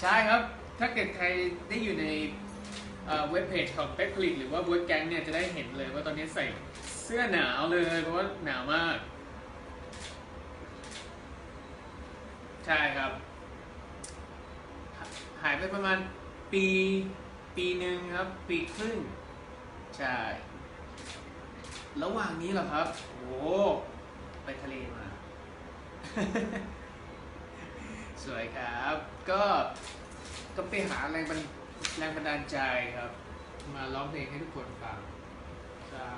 ใช่ครับ ถ้าเกิดใครได้อยู่ในเว็บเพจของเป็กผลิตหรือว่าเวิร์กแก๊งเนี่ยจะได้เห็นเลยว่าตอนนี้ใส่เสื้อหนาวเลย เพราะว่าหนาวมาก ใช่ครับ หายไปประมาณปีปีหนึ่งครับ ปีครึ่ง ใช่ ระหว่างนี้เหรอครับ โอ้ไปทะเลมา สวยครับ ก็ ก็ไปหาแรงบันแรงบันดาลใจครับ มาร้องเพลงให้ทุกคนฟังใช่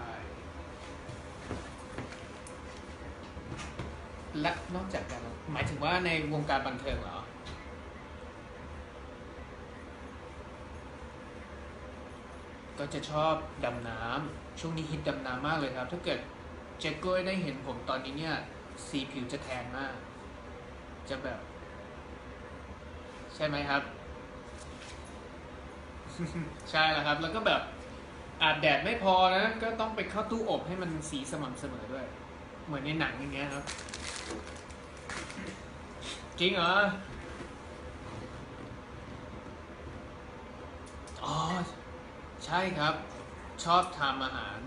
และนอกจากนั้นหมายถึงว่าในวงการบันเทิงเหรอก็จะชอบดำน้ำช่วงนี้ฮิตดำน้ำมากเลยครับ ถ้าเกิดเจคโก้ได้เห็นผมตอนนี้เนี่ย สีผิวจะแทนมาก จะแบบ ใช่ไหมครับ ใช่แล้วครับ แล้วก็แบบอาบแดดไม่พอนะ ก็ต้องไปเข้าตู้อบให้มันสีสม่ำเสมอด้วย เหมือนในหนังอย่างเงี้ยครับ จริงเหรอ อ๋อ ใช่ครับ ชอบทำอาหาร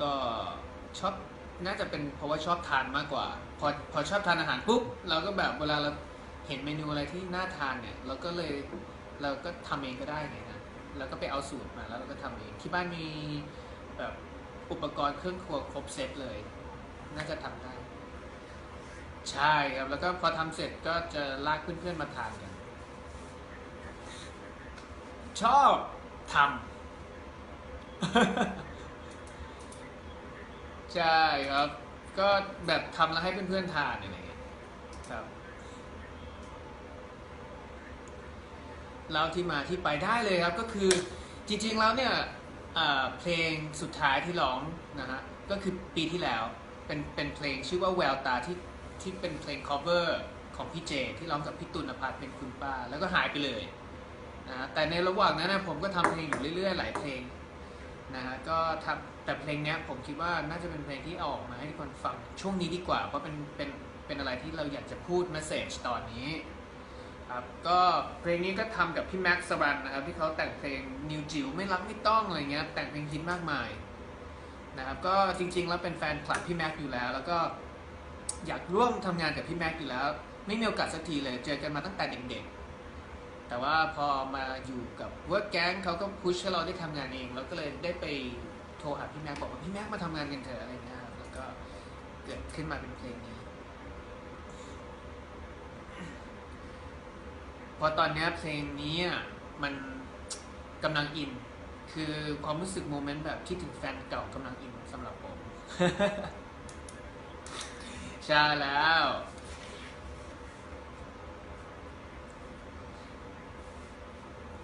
ก็ชอบน่าจะเป็นเพราะว่าชอบทานมากกว่า พอพอชอบทานอาหารปุ๊บเราก็แบบเวลาเรา เห็นเมนูอะไรที่น่าทานเนี่ยเราก็เลยเราก็ทำเองก็ได้ไงนะแล้วก็ไปเอาสูตรมาแล้วเราก็ทำเองที่บ้านมีแบบอุปกรณ์เครื่องครัวครบเซตเลย น่าจะทำได้ ใช่ครับ แล้วก็พอทำเสร็จก็จะลากเพื่อนๆมาทานกัน ชอบทำใช่ครับ ก็แบบทำแล้วให้เพื่อนๆทานอะไรอย่างเงี้ยครับ แล้วที่มาที่ไปได้เลยครับก็คือจริงๆแล้วเนี่ยเพลงสุดท้ายที่ร้องนะฮะก็คือปีที่แล้วเป็นเป็นเพลงชื่อว่าแววตาที่ที่เป็นเพลง cover ของพี่เจ ที่ร้องกับพี่ตุลนภัทรเป็นคุณป้า แล้วก็หายไปเลยนะฮะแต่ในระหว่างนั้นนะผมก็ทำเพลงอยู่เรื่อยๆ หลายเพลงนะฮะก็ทำแต่เพลงเนี้ยผมคิดว่าน่าจะเป็นเพลงที่ออกมาให้ทุกคนฟังช่วงนี้ดีกว่าเพราะเป็นเป็นเป็นอะไรที่เราอยากจะพูด message ตอนนี้ ครับก็เพลงนี้ก็ทำกับพี่แม็กซ์สรันนะครับที่เขาแต่งเพลงนิวจิ๋วไม่รักไม่ต้องอะไรเงี้ยแต่งเพลงฮิตมากมายนะครับก็จริงๆแล้วเป็นแฟนคลับพี่แม็กซ์อยู่แล้ว แล้วก็อยากร่วมทำงานกับพี่แม็กซ์อยู่แล้ว ไม่มีโอกาสสักทีเลยเจอกันมาตั้งแต่เด็กๆ แต่ว่าพอมาอยู่กับ Work Gang เขาก็พุชให้เราได้ทำงานเองเราก็เลยได้ไปโทรหาพี่แม็กบอกว่าพี่แม็กมาทำงานกันเถอะอะไรเงี้ยครับแล้วก็เกิดขึ้นมาเป็นเพลงนี้ พอตอนนี้เพลงนี้มันกำลังอิน คือความรู้สึกโมเมนต์แบบคิดถึงแฟนเก่ากำลังอินสำหรับผม ใช่แล้ว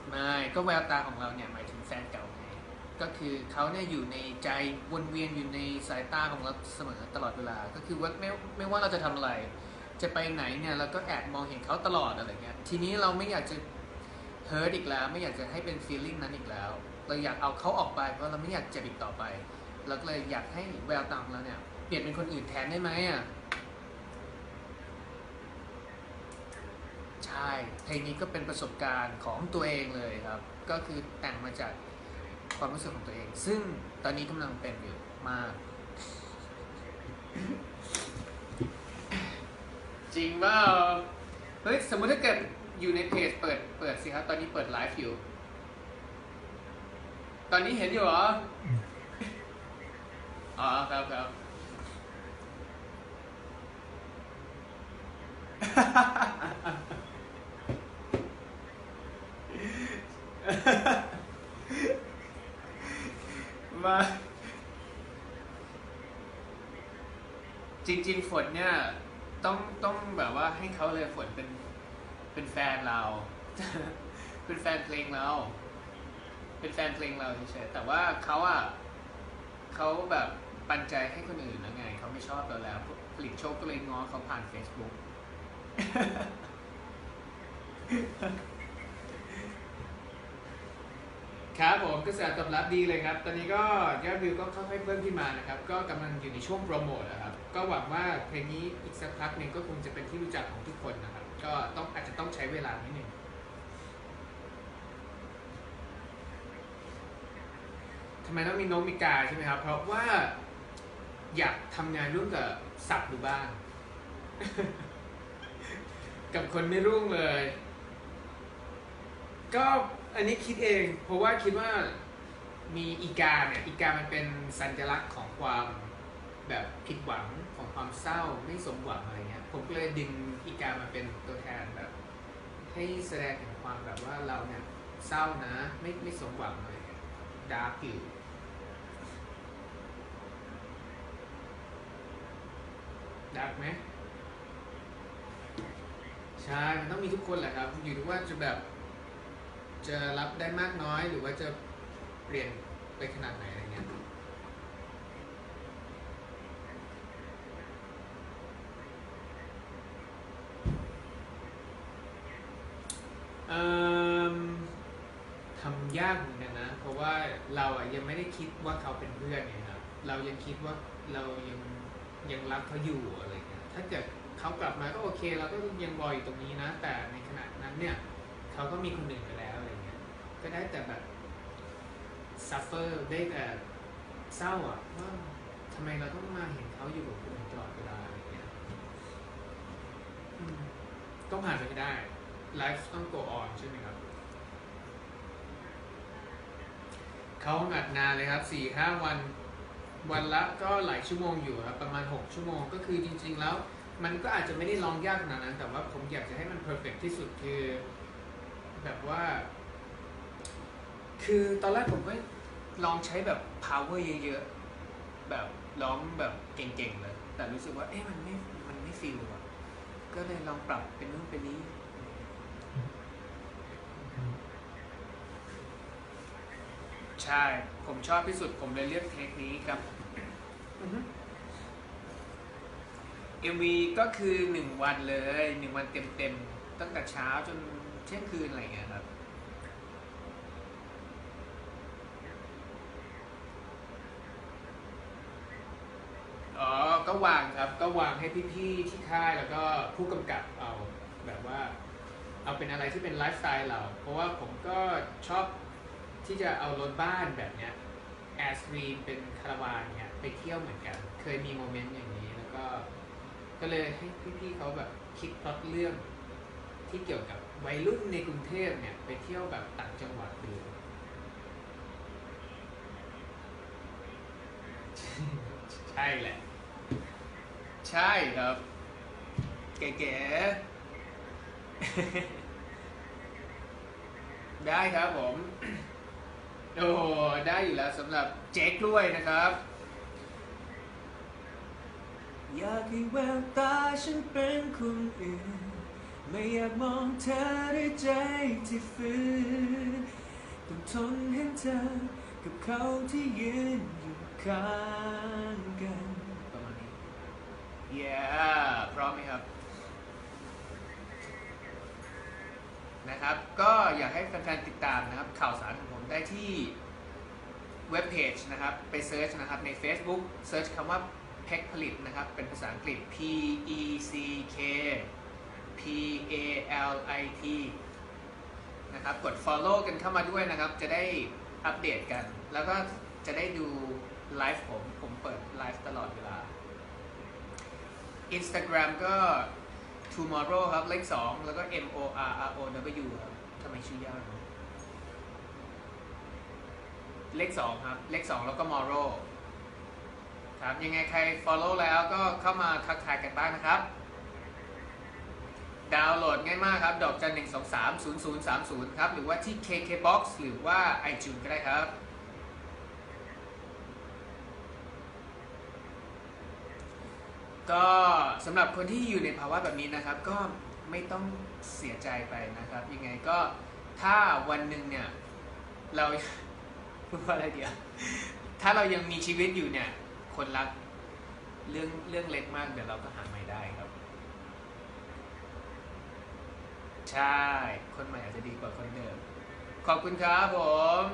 ไม่ก็แววตาของเราเนี่ยหมายถึงแฟนเก่าไงก็คือเขาเนี่ยอยู่ในใจวนเวียนอยู่ในสายตาของเราเสมอตลอดเวลา ก็คือว่าไม่ไม่ว่าเราจะทำอะไร จะไปไหนเนี่ยเราก็แอบมองเห็นเขาตลอดอะไรเงี้ยทีนี้เราไม่อยากจะเฮิร์ตอีกแล้ว ไม่อยากจะให้เป็นฟีลลิ่งนั้นอีกแล้ว เราอยากเอาเขาออกไปเพราะเราไม่อยากเจ็บอีกต่อไปเราก็เลยอยากให้แววตาของเราเนี่ยเปลี่ยนเป็นคนอื่นแทนได้ไหมอะใช่เพลงนี้ก็เป็นประสบการณ์ของตัวเองเลยครับ ก็คือแต่งมาจากความรู้สึกของตัวเอง ซึ่งตอนนี้กำลังเป็นอยู่มาก จริงเปล่าเฮ้ยสมมติถ้าเกิดอยู่ในเพจเปิดเปิดสิครับตอนนี้เปิดไลฟ์อยู่ ตอนนี้เห็นอยู่เหรอ อ๋อครับครับ มาจริง ๆ ฝนเนี่ย ต้องต้องแบบว่า ให้เขาเลยฝนเป็นเป็นแฟนเรา เป็นแฟนเพลงเรา เป็นแฟนเพลงเราเฉยๆแต่ว่าเขาอะเขาแบบปันใจให้คนอื่นแล้วไงเขาไม่ชอบเราแล้วผลิตโชคก็เลยง้อเขาผ่าน Facebook ค ครับ ผมกระแสตอบรับดีเลยครับ ตอนนี้ก็ยอดวิวก็ค่อยๆเพิ่มขึ้นมานะครับ ก็กำลังอยู่ในช่วงโปรโมทนะครับ ก็หวังว่าเพลงนี้อีกสักพักหนึ่งก็คงจะเป็นที่รู้จักของทุกคนนะครับ ก็ต้องอาจจะต้องใช้เวลานิดหนึ่งทำไมต้องมีนกมีกาใช่ไหมครับ เพราะว่าอยากทำงานร่วมกับสัตว์ดูบ้าง กับคนไม่รุ่งเลย ก็ อันนี้คิดเอง เพราะว่าคิดว่ามีอีกาเนี่ยอีกามันเป็นสัญลักษณ์ของความแบบผิดหวังของความเศร้าไม่สมหวังอะไรเงี้ยผมก็เลยดึงอีกามาเป็นตัวแทนแบบ ให้แสดงถึงความแบบว่าเราเนี่ยเศร้านะ ไม่ไม่สมหวังอะไรเงี้ยดาร์กอยู่ดาร์กไหมใช่มันต้องมีทุกคนแหละครับ อยู่ที่ว่าจะแบบ จะรับได้มากน้อยหรือว่าจะเปลี่ยนไปขนาดไหนอะไรเงี้ยอืมทำยากเหมือนกันนะ เพราะว่าเราอะยังไม่ได้คิดว่าเขาเป็นเพื่อนไงครับเรายังคิดว่าเรายังยังรักเขาอยู่อะไรเงี้ยถ้าเกิดเขากลับมาก็โอเคเราก็ยังรออยู่ตรงนี้นะ แต่ในขณะนั้นเนี่ย เขาก็มีคนอื่นไป ก็ได้แต่แบบ suffer ได้แต่เศร้าอะว่าทำไมเราต้องมาเห็นเขาอยู่กับคนอื่นตลอดเวลาอะไรเงี้ยต้องผ่านไปได้ไลฟ์ต้อง go on ใช่ไหมครับ เขาอัดนานเลยครับสี่ห้าวัน วันละก็หลายชั่วโมงอยู่ครับ ประมาณ 6 ชั่วโมงก็คือจริง ๆ แล้ว มันก็อาจจะไม่ได้ลองยากขนาดนั้น แต่ว่าผมอยากจะให้มัน perfect ที่สุดคือ แบบว่า คือตอนแรกผมก็ลองใช้แบบ power เยอะๆ แบบร้องแบบเก่งๆเลย แต่รู้สึกว่า เอ๊ะมันไม่ มันไม่ฟิลอะก็เลยลองปรับเป็นนู่นเป็นนี้ ใช่ ผมชอบที่สุด ผมเลยเลือกเทคนี้ครับ MV ก็คือหนึ่งวันเลยหนึ่งวันเต็มๆ ตั้งแต่เช้าจนเที่ยงคืนอะไรอย่างเงี้ยครับ อ๋อ ก็วางครับ ก็วางให้พี่ๆที่ค่ายแล้วก็ผู้กำกับเอาแบบว่า เอาเป็นอะไรที่เป็นไลฟ์สไตล์เรา เพราะว่าผมก็ชอบที่จะเอารถบ้านแบบเนี้ยแอสรีเป็นคาราวานเนี้ยไปเที่ยวเหมือนกัน เคยมีโมเมนต์อย่างนี้แล้วก็ ก็เลยให้พี่ๆเขาแบบคิดพล็อตเรื่องที่เกี่ยวกับวัยรุ่นในกรุงเทพเนี่ยไปเที่ยวแบบต่างจังหวัดดูใช่แหละ ใช่ครับเก๋ๆได้ครับผม โอ้ได้อยู่แล้วสำหรับเจ๊กล้วยนะครับ อยากให้แววตาฉันเป็นคนอื่น ไม่อยากมองเธอด้วยใจที่ฝืนต้องทนเห็นเธอกับเขาที่ยืนอยู่ข้างกัน yeah พร้อมไหมครับ นะครับ ก็อยากให้แฟนๆติดตามนะครับ ข่าวสารของผมได้ที่เว็บเพจนะครับ ไปเซิร์ชนะครับใน Facebook เซิร์ชคำว่าเพกผลิตนะครับ เป็นภาษาอังกฤษ P E C K P A L I T นะครับ กด follow กันเข้ามาด้วยนะครับ จะได้อัปเดตกัน แล้วก็จะได้ดูไลฟ์ผม ผมเปิดไลฟ์ตลอดเวลา Instagram ก็ tomorrow ครับ เลขสองแล้วก็ M O R R O W ครับทำไมชื่อยากเนอะเลขสองครับ เลขสองแล้วก็ morrow ครับ ยังไงใคร follow แล้วก็เข้ามาทักทายกันบ้างนะครับ ดาวน์โหลดง่ายมากครับ ดอกจันหนึ่งสองสามศูนย์ศูนย์สามศูนย์ครับ หรือว่าที่ KKBox หรือว่า iTunes ก็ได้ครับ ก็สำหรับคนที่อยู่ในภาวะแบบนี้นะครับ ก็ไม่ต้องเสียใจไปนะครับ ยังไงก็ถ้าวันหนึ่งเนี่ย เราพูดว่าอะไรเดียว ถ้าเรายังมีชีวิตอยู่เนี่ย คนรักเรื่องเรื่องเล็กมากเดี๋ยวเราก็หาใหม่ได้ครับ ใช่ คนใหม่อาจจะดีกว่าคนเดิม ขอบคุณครับผม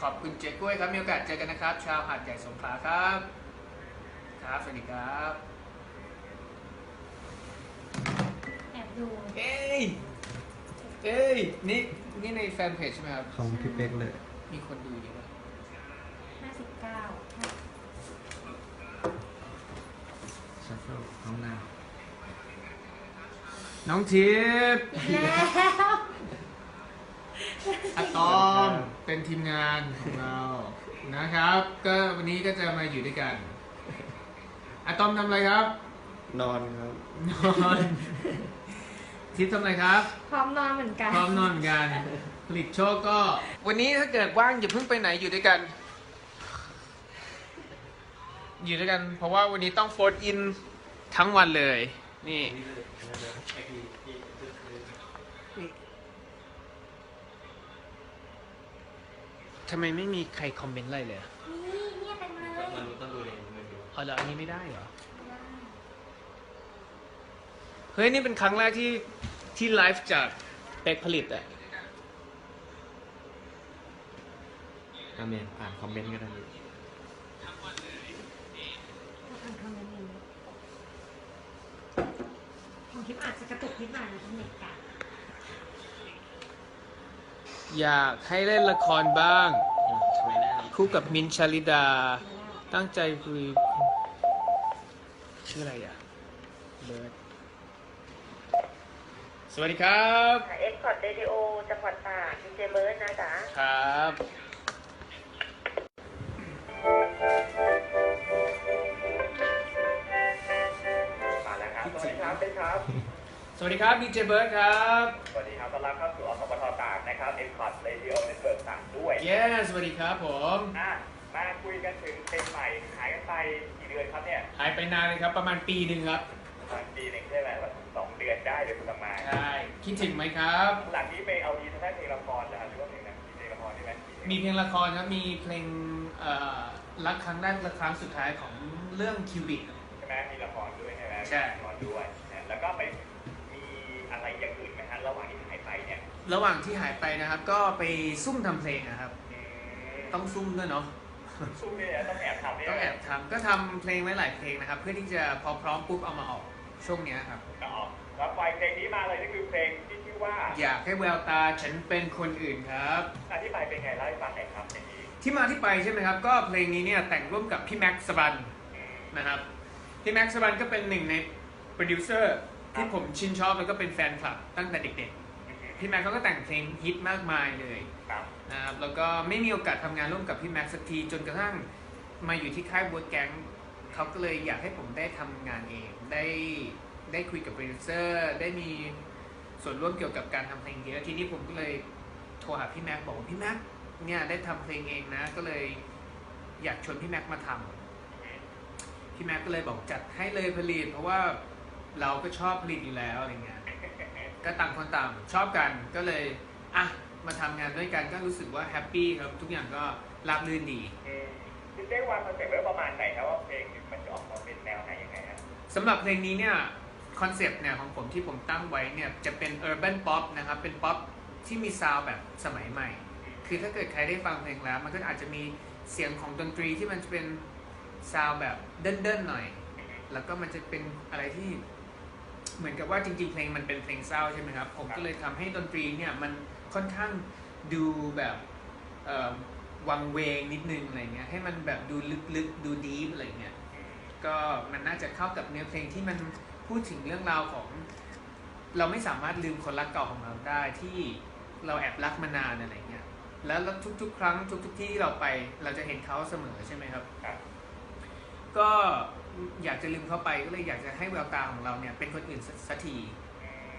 ขอบคุณเจ๊กล้วยครับมีโอกาสเจอกันนะครับ ชาวหาดใหญ่สงขลาครับ ครับ สวัสดีครับ แอบดูเอ้ย เอ้ย นี่ นี่ในแฟนเพจใช่ไหมครับ ของพี่เป๊กเลย มีคนดูเยอะปะ59ชัฟเฟิลห้องน้น้องทิพย์อีกแล้วอะตอม เป็นทีมงานของเรา นะครับ ก็วันนี้ก็จะมาอยู่ด้วยกัน อะตอมทำอะไรครับำนอนครับ นอนทิพย์ทำอะไรครับ พร้อมนอนเหมือนกัน พร้อมนอนเหมือนกันผลิตโชคก็ วันนี้ถ้าเกิดว่างอย่าเพิ่งไปไหนอยู่ด้วยกัน อยู่ด้วยกัน เพราะว่าวันนี้ต้องโฟนอินทั้งวันเลย นี่ ทำไมไม่มีใครคอมเมนต์อะไรเลยอะนี่เนี่ยเต็มเลย มันต้องดูในมื อถืออ๋อเหรออันนี้ไม่ได้เหรอ เฮ้ย นี่เป็นครั้งแรกที่ที่ไลฟ์จากเป็กผลิตอะอาเมนอ่านคอมเมนต์ก็ได้อ่านคอมเมนต์นี้ของทิปอาจจะกระตุกนิดหน่อยนะทั้งเน็ตกันอยากให้เล่นละครบ้างช่วยได้คู่กับมินท์ชาลิดา ตั้งใจคุย ชื่ออะไรอะเบิร์ดสวัสดีครับเอ็กพอร์ตเรดิโอจังหวัดตากดีเจเบิร์ดนะจ๊ะครับ มาแล้วครับ สวัสดีครับเป็นครับ สวัสดีครับดีเจเบิร์ดครับ สวัสดีครับต้อนรับเข้าสู่อสมทตากนะครับเอ็มคอร์ดเรดิโอเน็ตเวิร์กสามด้วย เย้สวัสดีครับผม อะมาคุยกันถึงเพลงใหม่หายกันไปกี่เดือนครับเนี่ย หายไปนานเลยครับ ประมาณปีหนึ่งครับประมาณปีหนึ่งใช่ไหมแบบสองเดือนได้เดี๋ยวคุณทำมาใช่คิดถึงไหมครับ หลังนี้ไปเอาดีทางด้านเพลงละครเหรอหรือว่าเพลงหนังเพลงละครใช่ไหมมีเพลงละครครับมีเพลงเอ่อรักครั้งแรกและครั้งสุดท้ายของเรื่องคิวบิก ใช่ไหมมีละครด้วยใช่ไหมใช่ มีละครด้วยนะแล้วก็ไปมีอะไรอย่างอื่นไหมฮะระหว่างที่หายไปเนี่ยระหว่างที่หายไปนะครับ ก็ไปซุ่มทำเพลงนะครับ อืมต้องซุ่มด้วยเนาะ สู้เนี่ยต้องแอบทำเนี่ยต้องแอบทำก็ทำเพลงไว้หลายเพลงนะครับ เพื่อที่จะพอพร้อมปุ๊บเอามาออกช่วงเนี้ยครับ ก็ออกแล้วปล่อยเพลงนี้มาเลยนี่คือเพลงที่ชื่อว่าอยากให้แววตาฉันเป็นคนอื่นครับ อธิบายเป็นไงเล่าให้ฟังหน่อยครับเพลงนี้ที่มาที่ไปใช่ไหมครับ ก็เพลงนี้เนี่ยแต่งร่วมกับพี่แม็กซ์สบันนะครับพี่แม็กซ์สบันก็เป็นหนึ่งในโปรดิวเซอร์ที่ผมชื่นชอบแล้วก็เป็นแฟนคลับตั้งแต่เด็กๆ พี่แม็กซ์เขาก็แต่งเพลงฮิตมากมายเลยครับนะครับแล้วก็ไม่มีโอกาสทำงานร่วมกับพี่แม็กซ์สักทีจนกระทั่งมาอยู่ที่ค่ายบัวแก๊งเขาก็เลยอยากให้ผมได้ทำงานเองได้ได้คุยกับโปรดิวเซอร์ได้มีส่วนร่วมเกี่ยวกับการทำเพลงเยอะทีนี้ผมก็เลยโทรหาพี่แม็กซ์บอกว่าพี่แม็กซ์เนี่ยได้ทำเพลงเองนะ ก็เลยอยากชวนพี่แม็กซ์มาทำ พี่แม็กซ์ก็เลยบอกจัดให้เลยผลิต เพราะว่าเราก็ชอบผลิตอยู่แล้วอะไรเงี้ย ก็ต่างคนต่างชอบกันก็เลยอะมาทำงานด้วยกันก็รู้สึกว่าแฮปปี้ครับทุกอย่างก็ราบรื่นดี อืมคุณได้วางคอนเซ็ปต์ไว้ประมาณไหนครับว่าเพลงมันจะออกมาเป็นแนวไหนยังไงฮะสำหรับเพลงนี้เนี่ยคอนเซปต์เนี่ยของผมที่ผมตั้งไว้เนี่ยจะเป็น urban pop นะครับ เป็นป๊อปที่มีซาวด์แบบสมัยใหม่ คือถ้าเกิดใครได้ฟังเพลงแล้ว มันก็อาจจะมีเสียงของดนตรีที่มันจะเป็นซาวด์แบบเดินๆหน่อย แล้วก็มันจะเป็นอะไรที่ เหมือนกับว่าจริงๆเพลงมันเป็นเพลงเศร้าใช่ไหมครับ ผมก็เลยทำให้ดนตรีเนี่ยมันค่อนข้างดูแบบเอ่อวังเวงนิดนึงอะไรเงี้ยให้มันแบบดูลึกๆดูดีฟอะไรเงี้ยก็มันน่าจะเข้ากับเนื้อเพลงที่มันพูดถึงเรื่องราวของ เราไม่สามารถลืมคนรักเก่าของเราได้ที่เราแอบรักมานานอะไรเงี้ยแล้วทุก ๆ ครั้งทุก ๆ ที่ที่เราไปเราจะเห็นเขาเสมอใช่ไหมครับครับก็ อยากจะลืมเขาไปก็เลยอยากจะให้แววตาของเราเนี่ยเป็นคนอื่นสักสักที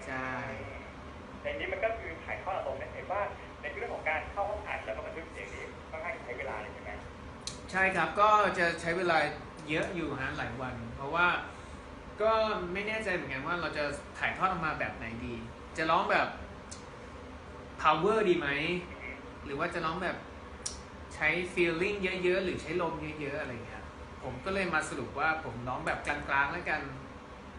ใช่เพลงนี้มันก็คือถ่ายทอดอารมณ์ได้เห็นว่าในเรื่องของการเข้าห้องอัดแล้วก็บันทึกเสียงนี้ค่อนข้างใช้เวลาเลยใช่ไหมใช่ครับก็จะใช้เวลาเยอะอยู่ฮะหลายวัน เพราะว่าก็ไม่แน่ใจเหมือนกันว่าเราจะถ่ายทอดออกมาแบบไหนดี จะร้องแบบ power ดีไหม หรือว่าจะร้องแบบใช้ feeling เยอะๆ หรือใช้ลมเยอะๆ อะไรเงี้ย ผมก็เลยมาสรุปว่าผมร้องแบบกลางๆแล้วกัน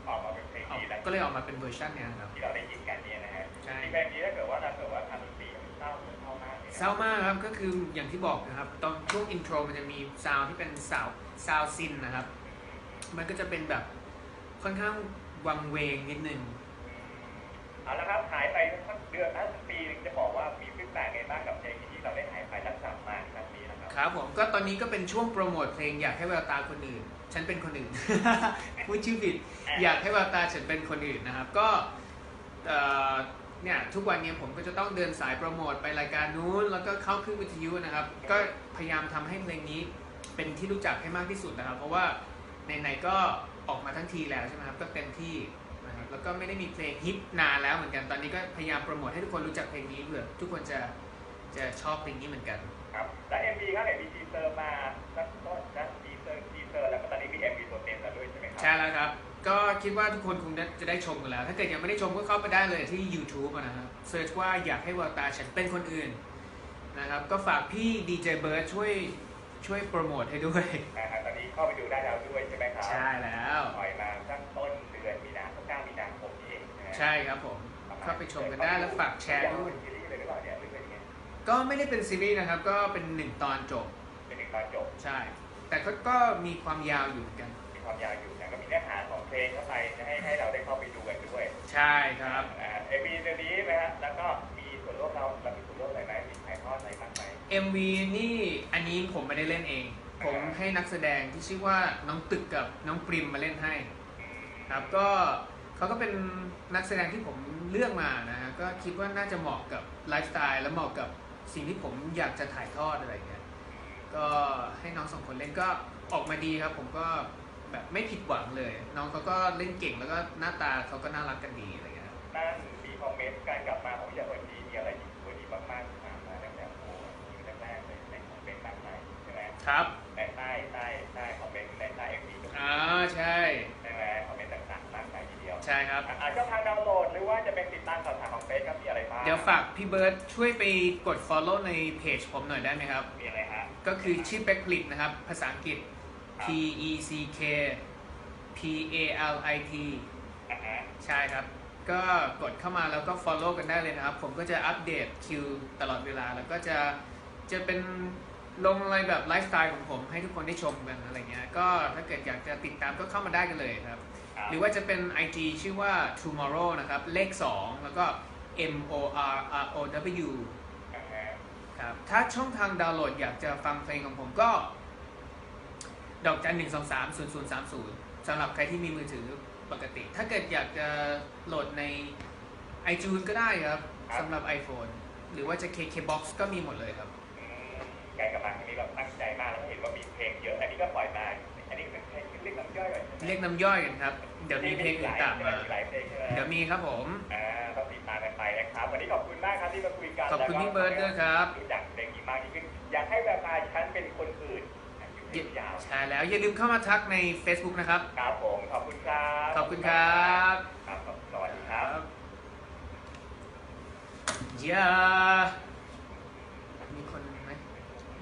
ออกมาเป็นเพลงออกนี้แล้วก็เลยออกมาเป็นเวอร์ชันเนี้ยครับที่เราได้ยินกันเนี่ยนะฮะใช่เพลงนี้ถ้าเกิดว่าถ้าเกิดว่าทำดนตรีมันเศร้ามันเศร้ามากเลยเศร้ามากครับก็คืออย่างที่บอกนะครับ ตอนช่วงอินโทรมันจะมีซาวที่เป็นซาวซาวซินนะครับ มันก็จะเป็นแบบค่อนข้างวังเวงนิดนึงเอาละครับหายไปสักเดือนนะสักปีหนึงจะบอกว่ามีฟีดแบ็กไงบ้างกับเพลงที่เราได้หายไปรักษ ครับครับผมก็ตอนนี้ก็เป็นช่วงโปรโมทเพลงอยากให้แววตาคนอื่น ฉันเป็นคนอื่น พูดชื่อผิด อยากให้แววตาฉันเป็นคนอื่นนะครับ ก็เอ่อเนี่ยทุกวันนี้ผมก็จะต้องเดินสายโปรโมทไปรายการนู้น แล้วก็เข้าขึ้นวิทยุนะครับ ก็พยายามทำให้เพลงนี้เป็นที่รู้จักให้มากที่สุดนะครับ เพราะว่าไหนๆก็ออกมาทั้งทีแล้วใช่ไหมครับก็เต็มที่นะครับแล้วก็ไม่ได้มีเพลงฮิตนานแล้วเหมือนกันตอนนี้ก็พยายามโปรโมทให้ทุกคนรู้จักเพลงนี้เพื่อทุกคนจะ จะชอบเพลงนี้เหมือนกัน ครับและ MV ครับเห็นมีทีเซอร์มาสักต้นนะทีเซอร์ทีเซอร์แล้วก็ตอนนี้มี MV ตัวเต็มแล้วด้วยใช่ไหมครัใช่แล้วครับ ก็คิดว่าทุกคนคงจะได้ชมกันแล้ว ถ้าเกิดยังไม่ได้ชมก็เข้าไปได้เลยที่ YouTube อะนะครับเซิร์ชว่าอยากให้แววตาฉันเป็นคนอื่นนะครับ ก็ฝากพี่ดีเจเบิร์ดช่วยช่วยโปรโมทให้ด้วย นะฮะตอนนี้เข้าไปดูได้แล้วด้วยใช่ไหมครับใช่แล้ว ปล่อยมาสักต้นเดือนมีนาคม9มีนาคมนี้เองนะฮะใช่ครับผม เข้าไปชมกันได้แล้วฝากแชร์ด้วยเก็ไม่ได้เป็นซีรีส์นะครับ ก็เป็นหนึ่งตอนจบ เป็นหนึ่งตอนจบ ใช่ แต่ก็ก็มีความยาวอยู่เหมือนกัน มีความยาวอยู่นะก็มีเนื้อหาของเพลงเข้าไปให้ให้เราได้เข้าไปดูกันด้วย ใช่ครับเอ็มวีตัวนี้นะฮะแล้วก็มีส่วนร่วมเราเรามีส่วนร่วมอะไรไหมมีถ่ายทอดอะไรบ้างไหม MV นี่อันนี้ผมไม่ได้เล่นเอง ผมให้นักแสดงที่ชื่อว่าน้องตึกกับน้องปริมมาเล่นให้ ครับก็เขาก็เป็นนักแสดงที่ผมเลือกมานะฮะก็คิดว่าน่าจะเหมาะกับไลฟ์สไตล์และเหมาะกับ สิ่งที่ผมอยากจะถ่ายทอดอะไรเงี้ยก็ให้น้องสองคนเล่นก็ออกมาดีครับ ผมก็แบบไม่ผิดหวังเลย น้องเขาก็เล่นเก่งแล้วก็หน้าตาเขาก็น่ารักกันดีอะไรเงี้ยครับนั่นมีคอมเมนต์การกลับมาของพี่วันนี้มีอะไรดีกว่านี้มากๆถามมาตั้งแต่โอ้ทีแรกๆเลยในคอมเมนต์แบบไหนใช่ไหมครับในใต้ใต้ใต้คอมเมนต์ในใต้เอ็มวีอ่าใช่ ใช่ครับอ่าช่องทางดาวน์โหลดหรือว่าจะเป็นติดตามข่าวสารของเฟซก็มีอะไรบ้างเดี๋ยวฝากพี่เบิร์ดช่วยไปกด follow ในเพจผมหน่อยได้ไหมครับ มีอะไรฮะก็คือชื่อเป็กผลิตนะครับ ภาษาอังกฤษ P E C K P A L I T อ่าฮะใช่ครับ ก็กดเข้ามาแล้วก็ follow กันได้เลยนะครับ ผมก็จะอัปเดตคิวตลอดเวลา แล้วก็จะจะเป็นลงอะไรแบบไลฟ์สไตล์ของผมให้ทุกคนได้ชมกันอะไรเงี้ย ก็ถ้าเกิดอยากจะติดตามก็เข้ามาได้กันเลยครับ หรือว่าจะเป็น IG ชื่อว่า tomorrow นะครับ เลข 2 แล้วก็ M O R R O W อ่าฮะครับถ้าช่องทางดาวน์โหลดอยากจะฟังเพลงของผมก็ ดอกจันหนึ่งสองสามศูนย์ศูนย์สามศูนย์สำหรับใครที่มีมือถือปกติ ถ้าเกิดอยากจะโหลดใน iTunes ก็ได้ครับสำหรับ iPhone หรือว่าจะ KKBox ก็มีหมดเลยครับอืมการกลับมาครั้งนี้เราตั้งใจมากแล้วก็เห็นว่ามีเพลงเยอะอันนี้ก็ปล่อย เรียกน้ำย่อยกันครับ เดี๋ยวมีเพลงอื่นตามมา หลายเพลงใช่ไหมเดี๋ยวมีครับผม อ่าต้องติดตามกันไปนะครับ วันนี้ขอบคุณมากครับที่มาคุยกันขอบคุณแล้วก็พี่เบิร์ดด้วยครับ รู้จักเพลงนี้มากยิ่งขึ้นอยากให้แบบอาฉันเป็นคนอื่นอยู่ยาวใช่แล้วอย่าลืมเข้ามาทักใน Facebook นะครับๆครับผมขอบคุณครับขอบคุณครับครับสวัสดีครับ อย่ามีคนไหม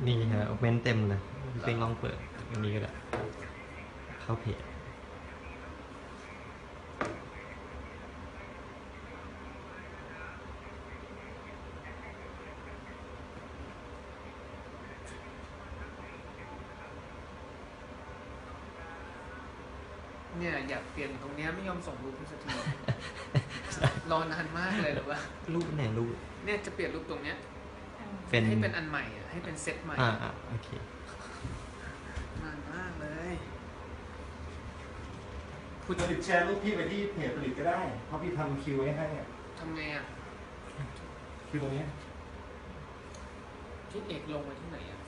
นี่ฮะเมนเต็มเลยเพลงลองเปิดอันนี้ก็ได้เข้าเพจ เนี่ยอยากเปลี่ยนตรงเนี้ยไม่ยอมส่งรูปให้สักทีรอนานมากเลยหรือว่ารูปไหนรูปเนี่ยจะเปลี่ยนรูปตรงเนี้ยเป็นให้เป็นอันใหม่อะให้เป็นเซตใหม่อ่าอ่าโอเคนานมากเลยพูดผลิตแชร์รูปพี่ไปที่เพจผลิตก็ได้ เพราะพี่ทำคิวไว้ให้อะทำไงอะคิวตรงเนี้ยที่เอกลงไปที่ไหนอะ